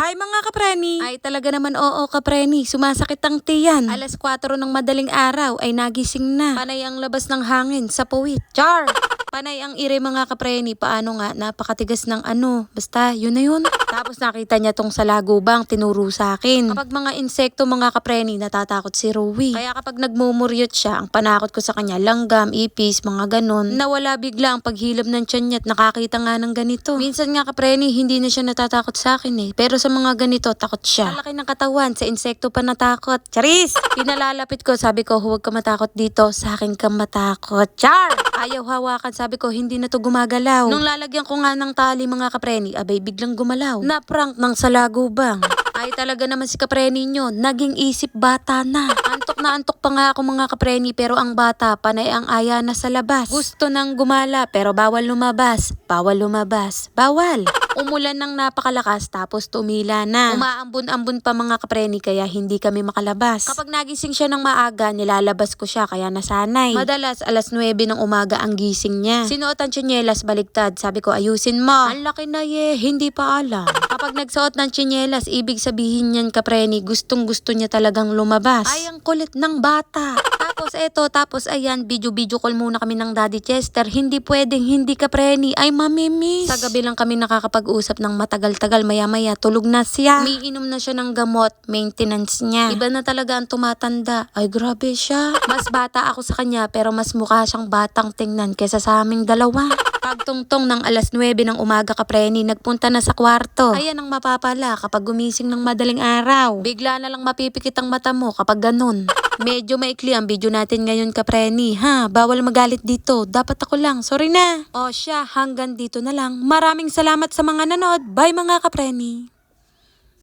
Bye mga kapreni! Ay talaga naman oo kapreni, sumasakit ang tiyan. Alas 4 ng madaling araw ay nagising na. Panay ang labas ng hangin sa puwit. Char! Panay ang ire mga kapreni, paano nga, napakatigas ng ano. Basta, yun na yun. Tapos nakita niya tong sa lagubang, tinuro sa akin. Kapag mga insekto mga kapreni, natatakot si Rowie. Kaya kapag nagmumuryot siya, ang panakot ko sa kanya, langgam, ipis, mga ganon. Nawala bigla ang paghilab ng tiyan niya at nakakita nga ng ganito. Minsan nga kapreni, hindi na siya natatakot sa akin eh. Pero sa mga ganito, takot siya. Malaki ng katawan, sa insekto pa natakot. Charis! Pinalalapit ko, sabi ko, huwag ka matakot dito, sa akin ka matakot. Char! Ayaw hawakan, sabi ko, hindi na to gumagalaw. Nung lalagyan ko nga ng tali mga kapreni, abay biglang gumalaw. Na-prank ng salagubang. Ay talaga naman si kapreni nyo, naging isip bata na. Antok na antok pa nga ako mga kapreni pero ang bata panay ang aya na sa labas. Gusto nang gumala pero bawal lumabas. Bawal lumabas. Bawal. Umulan ng napakalakas tapos tumila na. Umaambun-ambun pa mga kapreni kaya hindi kami makalabas. Kapag nagising siya ng maaga, nilalabas ko siya kaya nasanay. Madalas alas 9 ng umaga ang gising niya. Sinuot ang tsinelas baliktad. Sabi ko ayusin mo. Ang laki na ye, hindi pa alam. Kapag nagsuot ng tsinelas, ibig sabihin niyan kapreni, gustong gusto niya talagang lumabas. Ay, ang kulit ng bata. Tapos eto, tapos ayan, video-video call muna kami ng Daddy Chester. Hindi pwedeng, hindi ka preni. Ay, mamimiss. Sa gabi lang kami nakakapag-usap ng matagal-tagal. Maya-maya, tulog na siya. Umiinom na siya ng gamot, maintenance niya. Iba na talaga ang tumatanda. Ay, grabe siya. Mas bata ako sa kanya, pero mas mukha siyang batang tingnan kesa sa aming dalawa. Pagtungtong ng alas 9 ng umaga ka preni, nagpunta na sa kwarto. Ayan ang mapapala kapag gumising ng madaling araw. Bigla na lang mapipikit ang mata mo kapag ganun. Medyo maikli ang video natin ngayon ka preni, ha? Bawal magalit dito. Dapat ako lang. Sorry na. O siya, hanggang dito na lang. Maraming salamat sa mga nanood. Bye mga kapreni.